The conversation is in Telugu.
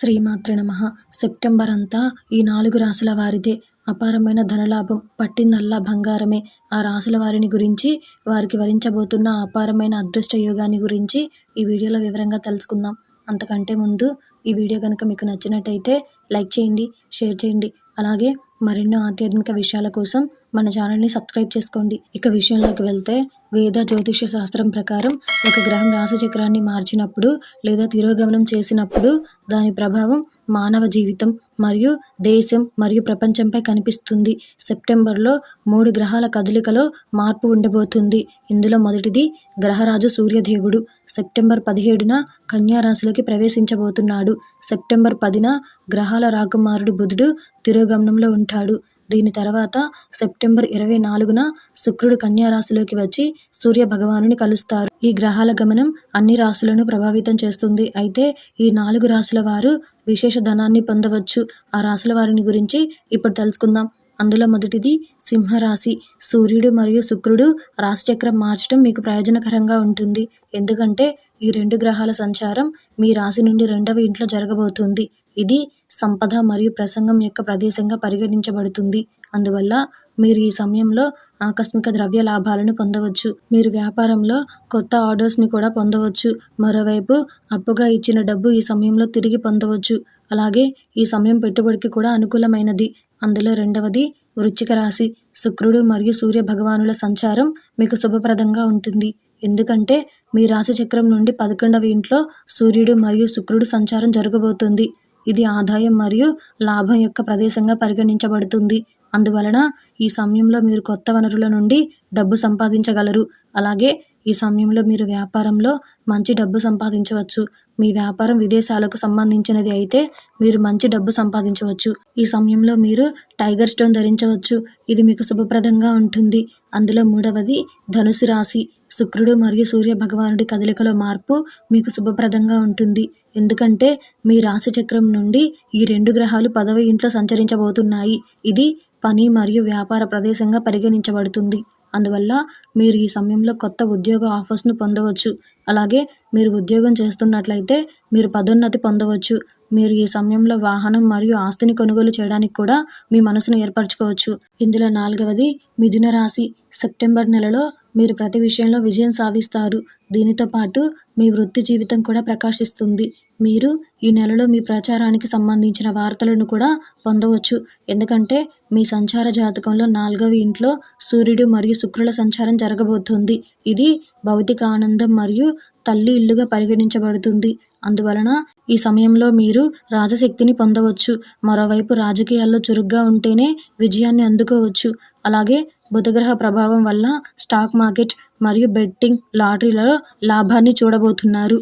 శ్రీమాతృ నమ. సెప్టెంబర్ అంతా ఈ నాలుగు రాసుల వారిదే. అపారమైన ధనలాభం పట్టిందల్లా బంగారమే. ఆ రాసుల వారిని గురించి వారికి వరించబోతున్న అపారమైన అదృష్ట యోగాన్ని గురించి ఈ వీడియోలో వివరంగా తెలుసుకుందాం. అంతకంటే ముందు ఈ వీడియో కనుక మీకు నచ్చినట్టయితే లైక్ చేయండి షేర్ చేయండి. అలాగే మరెన్నో ఆధ్యాత్మిక విషయాల కోసం మన ఛానల్ని సబ్స్క్రైబ్ చేసుకోండి. ఇక విషయంలోకి వెళ్తే వేద జ్యోతిష శాస్త్రం ప్రకారం ఒక గ్రహం రాశిచక్రాన్ని మార్చినప్పుడు లేదా తిరోగమనం చేసినప్పుడు దాని ప్రభావం మానవ జీవితం మరియు దేశం మరియు ప్రపంచంపై కనిపిస్తుంది. సెప్టెంబర్లో మూడు గ్రహాల కదలికలో మార్పు ఉండబోతుంది. ఇందులో మొదటిది గ్రహరాజు సూర్యదేవుడు. సెప్టెంబర్ పదిహేడున కన్యారాశిలోకి ప్రవేశించబోతున్నాడు. సెప్టెంబర్ పదిన గ్రహాల రాకుమారుడు బుధుడు తిరోగమనంలో ఉంటాడు. దీని తర్వాత సెప్టెంబర్ ఇరవై నాలుగున శుక్రుడు కన్యారాశిలోకి వచ్చి సూర్య భగవానుని కలుస్తారు. ఈ గ్రహాల గమనం అన్ని రాశులను ప్రభావితం చేస్తుంది. అయితే ఈ నాలుగు రాశుల వారు విశేష ధనాన్ని పొందవచ్చు. ఆ రాశుల వారిని గురించి ఇప్పుడు తెలుసుకుందాం. అందులో మొదటిది సింహరాశి. సూర్యుడు మరియు శుక్రుడు రాశిచక్రం మార్చడం మీకు ప్రయోజనకరంగా ఉంటుంది. ఎందుకంటే ఈ రెండు గ్రహాల సంచారం మీ రాశి నుండి రెండవ ఇంట్లో జరగబోతుంది. ఇది సంపద మరియు ప్రసంగం యొక్క ప్రదేశంగా పరిగణించబడుతుంది. అందువల్ల మీరు ఈ సమయంలో ఆకస్మిక ద్రవ్య లాభాలను పొందవచ్చు. మీరు వ్యాపారంలో కొత్త ఆర్డర్స్ని కూడా పొందవచ్చు. మరోవైపు అప్పుగా ఇచ్చిన డబ్బు ఈ సమయంలో తిరిగి పొందవచ్చు. అలాగే ఈ సమయం పెట్టుబడికి కూడా అనుకూలమైనది. అందులో రెండవది వృచ్చిక రాశి. శుక్రుడు మరియు సూర్య భగవానుల సంచారం మీకు శుభప్రదంగా ఉంటుంది. ఎందుకంటే మీ రాశి చక్రం నుండి పదకొండవ ఇంట్లో సూర్యుడు మరియు శుక్రుడు సంచారం జరగబోతుంది. ఇది ఆదాయం మరియు లాభం యొక్క ప్రదేశంగా పరిగణించబడుతుంది. అందువలన ఈ సమయంలో మీరు కొత్త వనరుల నుండి డబ్బు సంపాదించగలరు. అలాగే ఈ సమయంలో మీరు వ్యాపారంలో మంచి డబ్బు సంపాదించవచ్చు. మీ వ్యాపారం విదేశాలకు సంబంధించినది అయితే మీరు మంచి డబ్బు సంపాదించవచ్చు. ఈ సమయంలో మీరు టైగర్ స్టోన్ ధరించవచ్చు. ఇది మీకు శుభప్రదంగా ఉంటుంది. అందులో మూడవది ధనుసు రాశి. శుక్రుడు మరియు సూర్య భగవానుడి కదలికలో మార్పు మీకు శుభప్రదంగా ఉంటుంది. ఎందుకంటే మీ రాశి చక్రం నుండి ఈ రెండు గ్రహాలు పదవ ఇంట్లో సంచరించబోతున్నాయి. ఇది పని మరియు వ్యాపార ప్రదేశంగా పరిగణించబడుతుంది. అందువల్ల మీరు ఈ సమయంలో కొత్త ఉద్యోగ ఆఫర్స్ను పొందవచ్చు. అలాగే మీరు ఉద్యోగం చేస్తున్నట్లయితే మీరు పదోన్నతి పొందవచ్చు. మీరు ఈ సమయంలో వాహనం మరియు ఆస్తిని కొనుగోలు చేయడానికి కూడా మీ మనసును ఏర్పరచుకోవచ్చు. ఇందులో నాలుగవది మిథున రాశి. సెప్టెంబర్ నెలలో మీరు ప్రతి విషయంలో విజయం సాధిస్తారు. దీనితో పాటు మీ వృత్తి జీవితం కూడా ప్రకాశిస్తుంది. మీరు ఈ నెలలో మీ ప్రచారానికి సంబంధించిన వార్తలను కూడా పొందవచ్చు. ఎందుకంటే మీ సంచార జాతకంలో నాలుగవ ఇంట్లో సూర్యుడు మరియు శుక్రుల సంచారం జరగబోతుంది. ఇది భౌతిక ఆనందం మరియు తల్లి ఇల్లుగా పరిగణించబడుతుంది. అందువలన ఈ సమయంలో మీరు రాజశక్తిని పొందవచ్చు. మరోవైపు రాజకీయాల్లో చురుగ్గా ఉంటేనే విజయాన్ని అందుకోవచ్చు. అలాగే బుధగ్రహ ప్రభావం వల్ల స్టాక్ మార్కెట్ మరియు బెట్టింగ్ లాటరీలలో లాభాన్ని చూడబోతున్నారు.